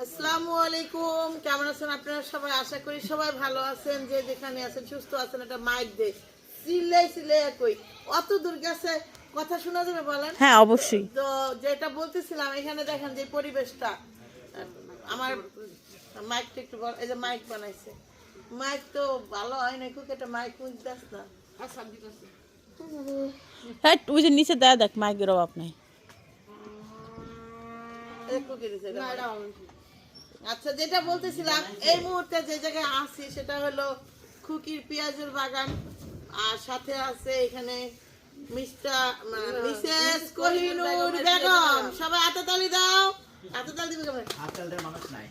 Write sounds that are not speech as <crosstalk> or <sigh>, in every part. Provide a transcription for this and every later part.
আসসালামু আলাইকুম। কেমন আছেন আপনারা সবাই? আশা করি সবাই ভালো আছেন। যে যেখানে আছেন সুস্থ আছেন একটা মাইক দে সিলাই সিলাই কই অত দূর গেছে কথা শোনা যাবে বলেন? হ্যাঁ অবশ্যই। তো যেটা বলতেছিলাম এখানে দেখেন যে পরিবেশটা। আমার মাইকটা একটু বড়- এই যে মাইক বানাইছে। মাইক তো ভালো হয় না খুব একটা মাইক বুঝতেছ না। হ্যাঁ ওই যে নিচে দেয় দেখ মাইকের অভাব নাই। আচ্ছা যেটা বলতেছিলাম এই মুহূর্তে যে জায়গায় আছি সেটা হলো খুকির পেঁয়াজের বাগান আর সাথে আছে এখানে মিস্টার মিসেস কোহিনুর বেগম। সবাই হাতে দাও। হাতে দিবে কেমন? আজকালকার মানুষ নাই।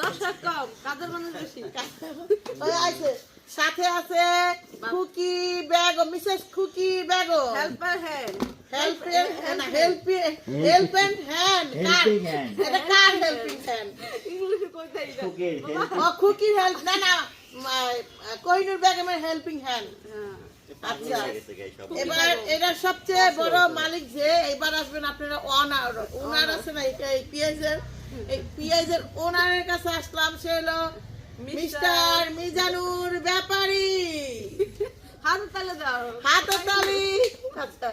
দর্শক কম কাদের মানুষ বেশি। ওই আছে সাথে আছে Khuki Begum Mrs Khuki Begum. Helper hand help না হেল্প হেল্প এন্ড হ্যান্ড. এটা কার হেল্পিং হ্যান্ড ইংলিশে ও হেল্প না না কোহিনুর বেগমের হেল্পিং হ্যান্ড আচ্ছা এবার এটা সবচেয়ে বড় মালিক যে এবার আসবেন আপনারা অনার ওনার আছে না এই- পিএইচের? এই পিএইচের ওনারের কাছে আসলাম সে হলো মিস্টার মিজানুর ব্যাপারী। <laughs> হাত তালে দাও। হাততালি আচ্ছা।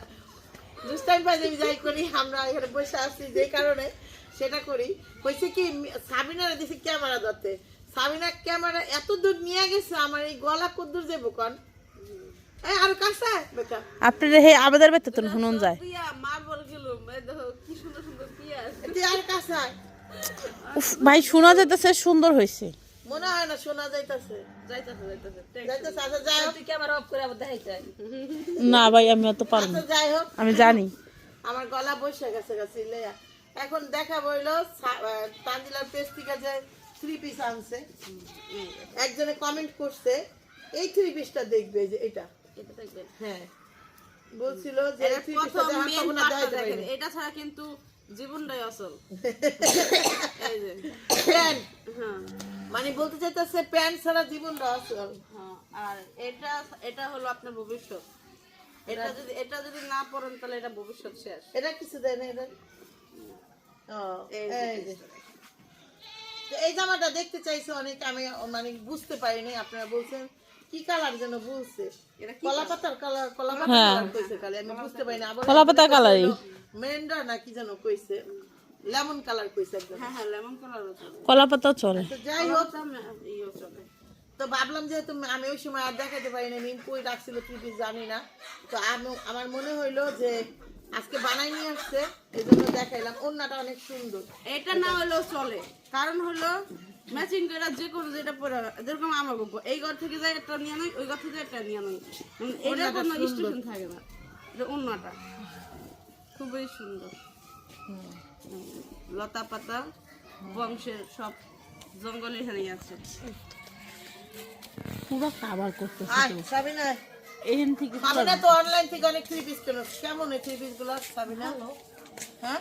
পাইজামি যাই করি আমরা এখানে বসে আছি যে কারণে সেটা করি। হয়েছে কি সাবিনারা দিছে ক্যামেরা ধরতে। সাবিনা ক্যামেরা এত দূর নিয়ে গেছে আমার এই গলা কদ্দূর যাব কন? এই আর কাছে বেটা। আপনার হে আমাদের বেতে তো শুনুন যায়। গেলুম কি সুন্দর সুন্দর আর কাছে আয়। উফ, ভাই শোনা যেতেছে সুন্দর হয়েছে মনে হয় না শোনা যাইতাছে। যাইতাছে যাইতাছে। যাইতাছে আচ্ছা যাই হোক। তুই ক্যামেরা অফ করে আবার দেখাই চাই না ভাই আমি অত পারব আচ্ছা না যাই হোক। আমি জানি। আমার গলা বসে গেছে গেছে লেয়া এখন দেখা বইলো তানজিলার পেজ থেকে যে থ্রি পিস আনছে। একজনে কমেন্ট করছে এই থ্রি পিসটা দেখবে যে এটা। এটা দেখবেন হ্যাঁ। বলছিল যে থ্রি পিসটা দেখেন এটা ছাড়া কিন্তু জীবনটাই আসল <laughs> এই যে। হ্যাঁ। মানে বলতে চাইতেছে প্যান্ট ছাড়া জীবনটা আসল হ্যাঁ আর এটা এটা হলো আপনার ভবিষ্যৎ। এটা যদি এটা যদি না পড়েন তাহলে এটা ভবিষ্যৎ শেষ। এটা কিছু দেয় না এটা ও, এই জামাটা দেখতে চাইছে অনেক আমি মানে বুঝতে পারিনি আপনারা বলছেন কি কালার যেন বলছে? এটা কি কলা পাতার কালার কলা পাতার হ্যাঁ। কালার কইছে খালি আমি বুঝতে পারিনি আবার কলা পাতা কালারই। মেন্ডা না কি যেন কইছে। লেমন কালার কইছে একদম। হ্যাঁ হ্যাঁ লেমন কালার চলে কলা পাতাও চলে। তো যাই হোক। ইয়ে চলে। তো ভাবলাম যেহেতু আমি ওই সময় আর দেখাতে পারিনি মিমপুই ডাকছিল তুই কি জানি না। তো আমি- আমার মনে হইল যে আজকে বানাই নিয়ে আসছে এই জন্য দেখাইলাম। অন্যটা অনেক সুন্দর। এটা না হলেও চলে। কারণ হলো ম্যাচিং করে যে কোনো যেটা পরে যেরকম আমার গল্প এই ঘর থেকে যায় একটা নিয়ে নয় ওই ঘর থেকে একটা নিয়ে নয় এটা কোনো স্টেশন থাকে না। এটা অন্যটা খুবই সুন্দর। হুম, লতা পাতা বংশের সব জঙ্গল এখানে আছে পুরো কাবার করতেছে আয় সাবিনা। এখান থেকে সাবিনা তো অনলাইন থেকে অনেক থ্রি পিস কেন কেমন এই থ্রি পিসগুলো সাবিনা? হ্যাঁ?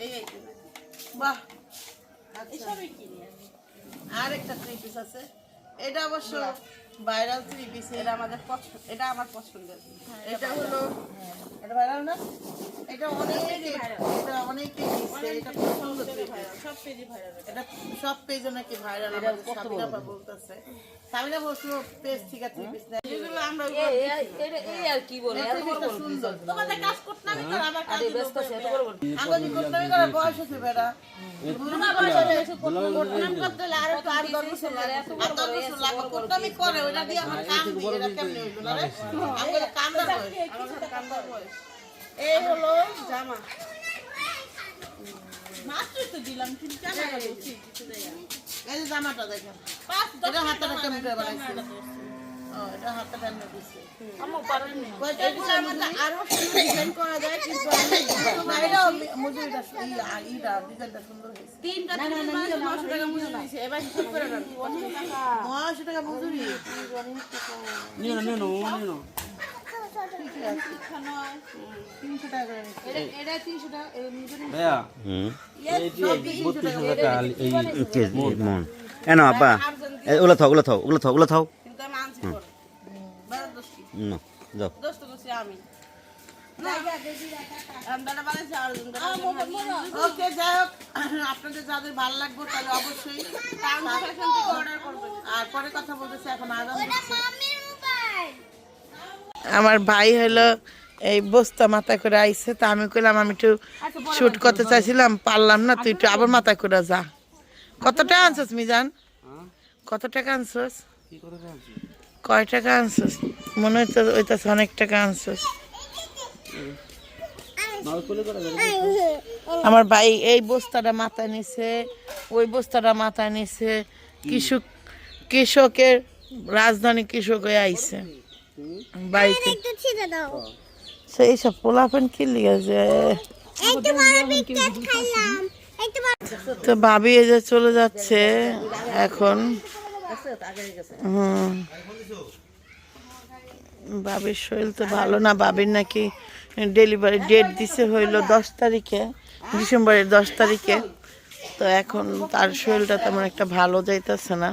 এই এই। বাহ। আর একটা থ্রি পিস আছে। এটা অবশ্য ভাইরাল থ্রি পিস এটা আমাদের পছন্দ এটা আমার পছন্দের। এটা হলো এটা ভাইরাল না? এটা অনেকেই এটা অনেকেই দিচ্ছে এটা piece। সব পেজে ভাইরাল। এটা সব পেজে নাকি ভাইরাল আমাদের সাবিনা আপা বলতেছে। সাবিনা বলছিল পেজ পিস নেয় এগুলো আমরা এই আর কি বলে? এত বড় বড় সুন্দর। তোমাদের কাজ করতে আমি তো আমার কাজ ব্যস্ত আছে এত বড় বড় আঙ্গুলি করতে আমি করে বয়স করতে হলে তো আর করতে আমি করে ওটা দিয়ে আমার কাম দিই এটা কেমনে হইল না রে? আঙ্গুলি কান্দা বয়স কান্দার বয়স। এই হলো জামা। মাত্রই তো দিলাম কিন্তু কেমন বলছি এই জামাটা দেখেন এটা হাতটা কেমন করে বানাইছিল আরও ডিজাইন করা যায় কিন্তু নশো টাকা মজুরি দিয়েছে এবার হিসাব করে নেন নয়শো টাকা মজুরি নিও না নিও না ও নিও না ঠিকই আছে তিনশো টাকা করে নিচ্ছে। এটা তিনশো টাকা এই মজুরি ভাইয়া তিনশো টাকা করে। টাকা এই কেজি মন এ না আব্বা এ, ওগুলো থাও ওগুলো থাও ওগুলো থাও ওগুলো থাও না যাও। দোষ তো করছি আমি দাদা বানাইছে আর ওকে যাই হোক আপনাদের যাদের ভালো লাগবে তাহলে অবশ্যই অর্ডার করবে আর পরে কথা বলতেছি এখন আরাম আমার ভাই হলো এই বস্তা মাথা করে আইছে তা আমি কইলাম আমি একটু শুট করতে চাইছিলাম পারলাম না তুই একটু আবার মাথা করে যা। কত টাকা আনছস মিজান? কত টাকা আনছস? কয় টাকা আনছস? মনে হচ্ছে ওইটাছে অনেক টাকা আনছস। আমার ভাই এই বস্তাটা মাথায় নিছে, ওই বস্তাটা মাথায় নিছে, কৃষক, কৃষকের রাজধানী কৃষক হয়ে আইছে। বাড়িতে। সেই সব পোলাপেন কি লিগেছে তো ভাবি এই যে চলে যাচ্ছে এখন। হুম। বাবির শরীর তো ভালো না বাবির নাকি ডেলিভারি ডেট দিছে হইল দশ তারিখে ডিসেম্বরের দশ তারিখে। তো এখন তার শরীরটা তেমন একটা ভালো যাইতেছে না।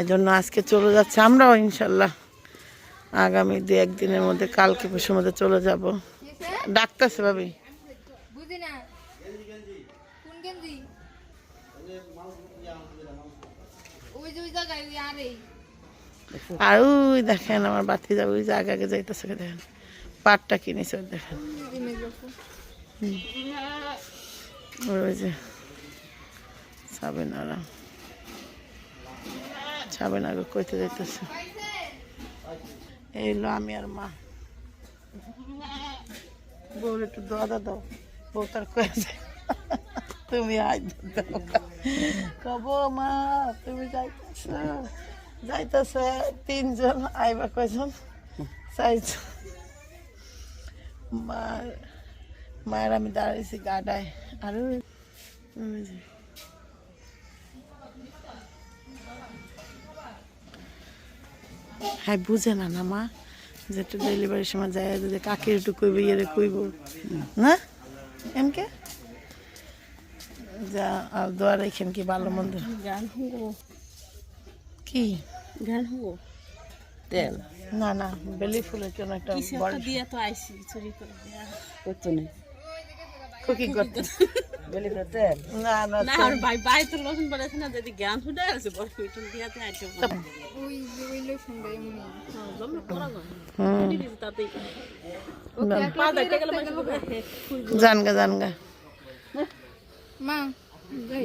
এই জন্য আজকে চলে যাচ্ছে আমরাও ইনশাল্লাহ। আগামী দু একদিনের মধ্যে কালকে পরশুর মধ্যে চলে যাব। ডাকতেছে ভাবি ওই যে ওই জায়গায় আরে ওই দেখেন, আমার বাতি যাবে ওই যে আগে যাইতেছে দেখেন, পাটটা কিনেছে দেখেন। ওই যে কইতে আমি মা। তুমি আজ দাও। কব মা, তুমি যাইতেছ। যাইতেছে তিনজন, আইবা কয়জন? চারজন মার মায়ের আমি দাঁড়াইছি গাডায়। আর। হ্যাঁ বুঝে না না মা, যে একটু ডেলিভারির সময় যায়, যদি কাকে একটু কইব ইয়ে কইব। না? এমকে? যা আর দোয়া রেখেন কি ভালো মন্দ। কি? গান হব? তেল? না না বেলি ফুলের জন্য একটা বড় দিয়ে তো আইসি চুরি করে দিয়া করতো না কুকিং করতে। বলি তো তেল? না না না আর ভাই ভাই তো লসুন পড়েছে না যদি জ্ঞান ফুটে আছে বড় কুইটন দিয়া তো আইটেম ওই যে ওই লোকসঙ্গে এমনি হুম। তাতেই। না, পা দেখতে গেলে জানগা জানগা। মা যাই।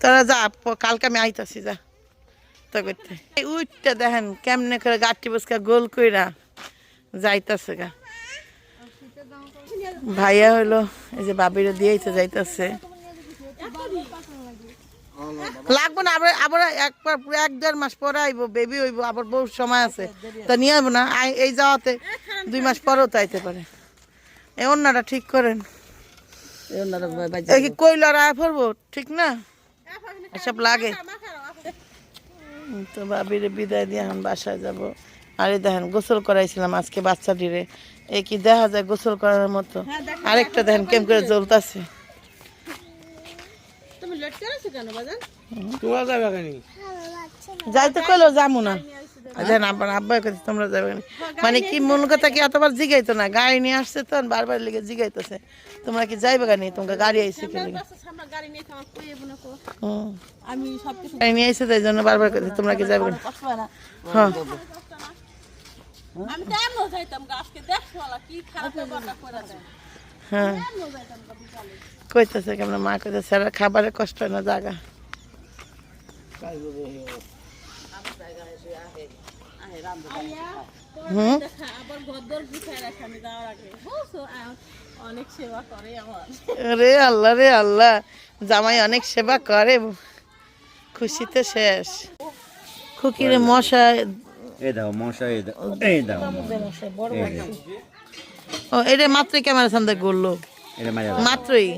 তোরা যা কালকে আমি আইতাছি যা। তা করতে। এই উইটটা দেখেন কেমনে করে গাঠি বসকা গোল কইরা যাইতাছে গা। ভাইয়া হলো এই যে বাবিরে দিয়েই তো যাইতাছে। লাগবো না আবার আবার একবার পুরো এক দেড় মাস পরে আইবো বেবি হইব আবার বহু সময় আছে। তা নিয়ে আইবো না আই- এই যাওয়াতে দুই মাস পরেও তো আইতে পারে। এই অন্যটা ঠিক করেন। কইলার আয় পড়ব ঠিক না? এসব লাগে। তো ভাবিরে বিদায় দিয়ে এখন বাসায় যাব। আরে দেখেন গোসল করাইছিলাম আজকে বাচ্চাটিরে। এই কি দেখা যায় গোসল করার মতো। আরেকটা দেখেন কেম করে জ্বলতাছে। আছে লেট করেছ যাইতে কইলো যাব না। আব্বার আব্বা কাছে তোমরা যাবে মানে কি মন কথা কি এতবার জিগাইতো না? গাড়ি নিয়ে আসছে তো বারবার লেগে জিগাইতেছে। তোমরা কি যাইবে গানি তোমাকে গাড়ি আইছে কি লেগে গাড়ি নিয়ে গাড়ি আইছে তাই জন্য বারবার তোমরা কি যাইবে না। হ্যাঁ। হ্যাঁ। কইতেছে কেমন মা কইতেছে খাবারের কষ্ট হয় না জায়গা হুম আবার গদ্দর গুছায় রাখে আমি যাওয়ার আগে বুঝছ আ- অনেক সেবা করে রে আল্লাহ রে আল্লাহ জামাই অনেক সেবা করে। খুশিতে শেষ। খুকিরে মশা এই দাও মশা এই দাও এই দাও এই যে। ও এটা মাত্র ক্যামেরা সামনে করল মাত্রই।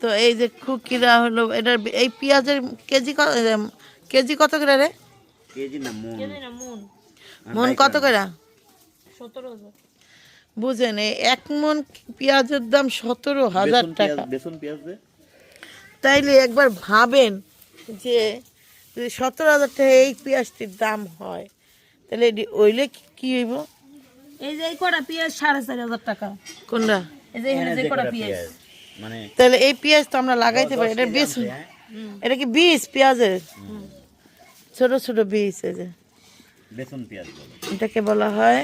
তো এই যে খুকিরা হলো এটার এই পেঁয়াজের কেজি কত কেজি কত করে রে? কেজি না মন। মন কত করে। বুঝেন এই এক মন পেঁয়াজের দাম সতেরো হাজার টাকা। তাইলে একবার ভাবেন যে যদি সতেরো হাজার টাকা এই পেঁয়াজটির দাম হয় তাহলে এটি ওইলে কি- হইব? এই যে এই কটা পেঁয়াজ সাড়ে চারি হাজার টাকা। কোনটা? এই যে এখানে যে কটা পেঁয়াজ। মানে তাহলে এই পেঁয়াজ তো আমরা লাগাইতে পারি এটা বেশ এটা কি বীজ পেঁয়াজের? ছোট ছোট বীজ এই যে। বেসন পেঁয়াজ বলে। এটাকে বলা হয়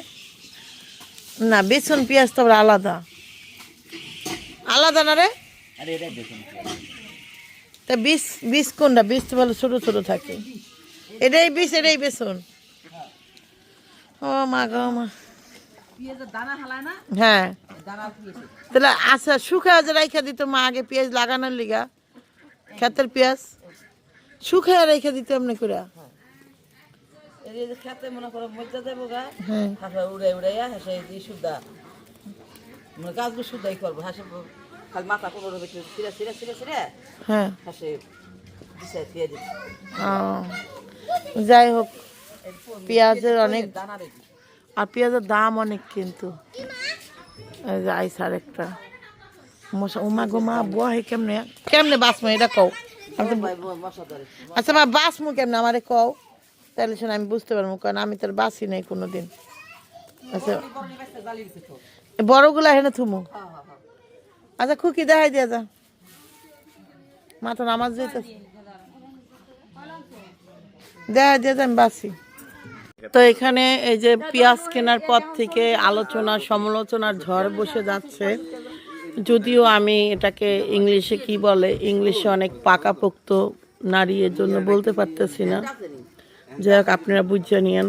না বেসন পেঁয়াজ তো আলাদা। আলাদা না রে? আরে এটা বেসন তা বীজ বীজ কোনটা? বীজ তো ভালো ছোট ছোট থাকে। এটাই বীজ এটাই বেসন। ও মা গো মা। হ্যাঁ। তাহলে আচ্ছা শুকায় যে রাইখা দিত মা আগে পেঁয়াজ লাগানোর লিগা ক্ষেতের পেঁয়াজ। শুকায় রেখে দিত এমনি করে খেতে মনে করো মজা দেবো গা হ্যাঁ। হাসা উড়ে উড়ে হাসে দিয়ে মানে গাছগুলো করব হাসে খালি মাথা কোনো হ্যাঁ। হাসে দিয়ে যাই হোক পেঁয়াজের অনেক আর পেঁয়াজের দাম অনেক কিন্তু। আইস আর একটা মশা উমা গোমা বহে কেমনে? কেমনে বাসমু এটা কও। আচ্ছা মা বাসমু কেমনে আমারে কও। তাহলে শুনে আমি বুঝতে পারব, কারণ আমি তোর বাসি নাই কোনো দিন আচ্ছা। বড়গুলা হেনে থুমু। আচ্ছা খুকি দেখাই দিয়া যা। মাথা নামাজ যেতে দেখা দিয়ে যা, আমি বাসি। তো এখানে এই যে পেঁয়াজ কেনার পর থেকে আলোচনা, সমালোচনার ঝড় বসে যাচ্ছে। যদিও আমি এটাকে ইংলিশে কি বলে, ইংলিশে অনেক পাকাপোক্ত নারী এর জন্য বলতে পারতেছি না। যাই হোক আপনারা বুঝে নিয়েন।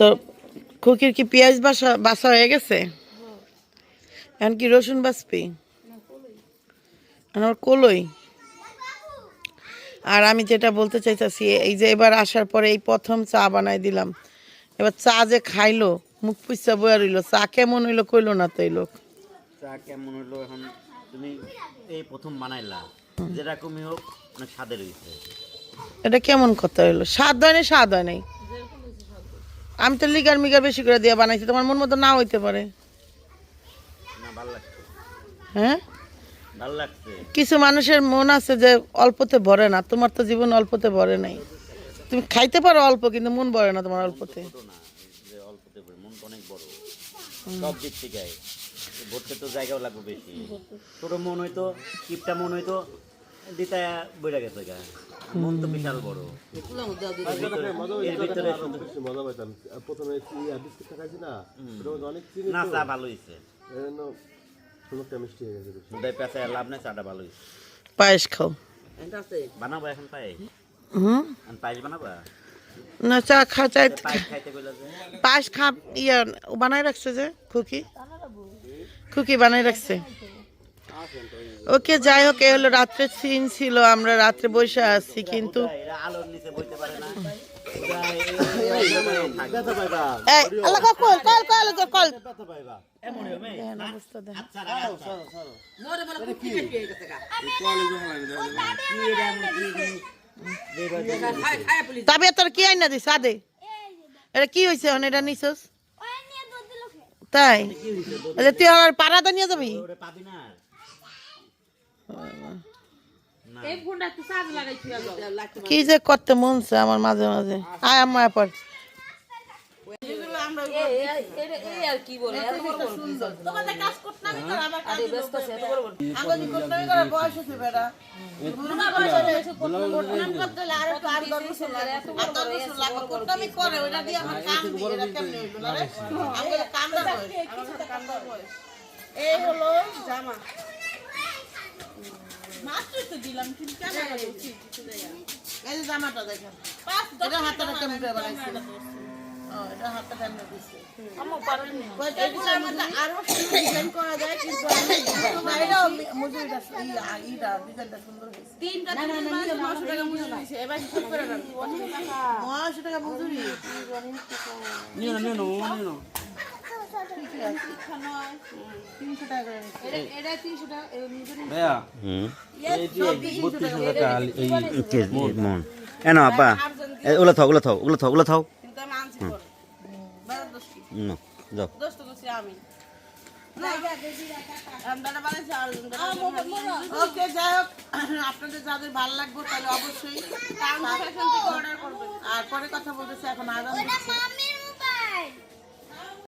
তো খুকির কি পেঁয়াজ বাসা বাসা হয়ে গেছে? এখন কি রসুন বাসপি আমার কলই। আর আমি যেটা বলতে চাইতেছি, এই যে এবার আসার পরে এই প্রথম চা বানাই দিলাম। এবার চা যে খাইলো, মুখ পুষা বয়া রইল, চা কেমন হইল কইলো না তো এই লোক। চা কেমন হলো এখন, তুমি এই প্রথম বানাইলা, যেরকমই হোক, অনেক স্বাদের হয়েছে এটা কেমন কথা হইল? স্বাদ হয় নাই স্বাদ হয় নাই। আমি তো লিগার মিগার বেশি করে দিয়ে বানাইছি তোমার মন মতো না হইতে পারে। হ্যাঁ? কিছু মানুষের মন আছে যে অল্পতে ভরে না তোমার তো জীবন অল্পতে ভরে নাই। তুমি খাইতে পারো অল্প কিন্তু মন ভরে না তোমার অল্পতে। সব দিক থেকে ভরতে তো জায়গাও লাগবে বেশি। মন হইতো কিপটা মন হইতো দিতা বইরা গেছে গা। মন তো বিশাল বড়। এর ভিতরে মজা পাইতাম প্রথমে কি বিস্কুট খাইছি না অনেক চিনি না চা ভালো মিষ্টি হয়ে গেছে। দুটাই লাভ নেই চাটা ভালো হয়েছে পায়েস খাও। বানাবো এখন পায়েস? হুম? পায়েস বানাবা? না চা খা চাই পায়েস খা ইয়া বানাই রাখছে যে খুকি। খুকি বানাই রাখছে। ওকে, যাই হোক, এ হলো রাত্রে সিন ছিল, আমরা রাত্রে বসে আছি, কিন্তু তবে তোর কি আইনা দিস আদে? এটা কি হয়েছে এটা নিছস? তাই? তুই আমার পাড়াতে নিয়ে যাবি? কি যে করতে মন আমার মাঝে মাঝে। আয় আমার পর এই আর কি এই এই যে জামাটা দেখেন। এটা হাতটা কেমন করে বানাইছে এটা হাতটা কেমন দিছে। কয়টা আমাদের আরও ডিজাইন করা যায় কিন্তু আমি না মজুরিটা ইয়া ইটা ডিজাইনটা সুন্দর হয়েছে। তিনটা তিনটা নয়শো টাকা মজুরি দিছে এবার হিসাব করে রাখ নয়শো টাকা মজুরি? নিও না নিও না নিও না। এনো এ, ওগুলো থাও ওগুলো থাও ওগুলো থাও ওগুলো থাও। যাও। ওকে যাই হোক আপনাদের যাদের ভালো লাগবে তাহলে অবশ্যই আর পরে কথা বলতেছে এখন আরাম দিচ্ছে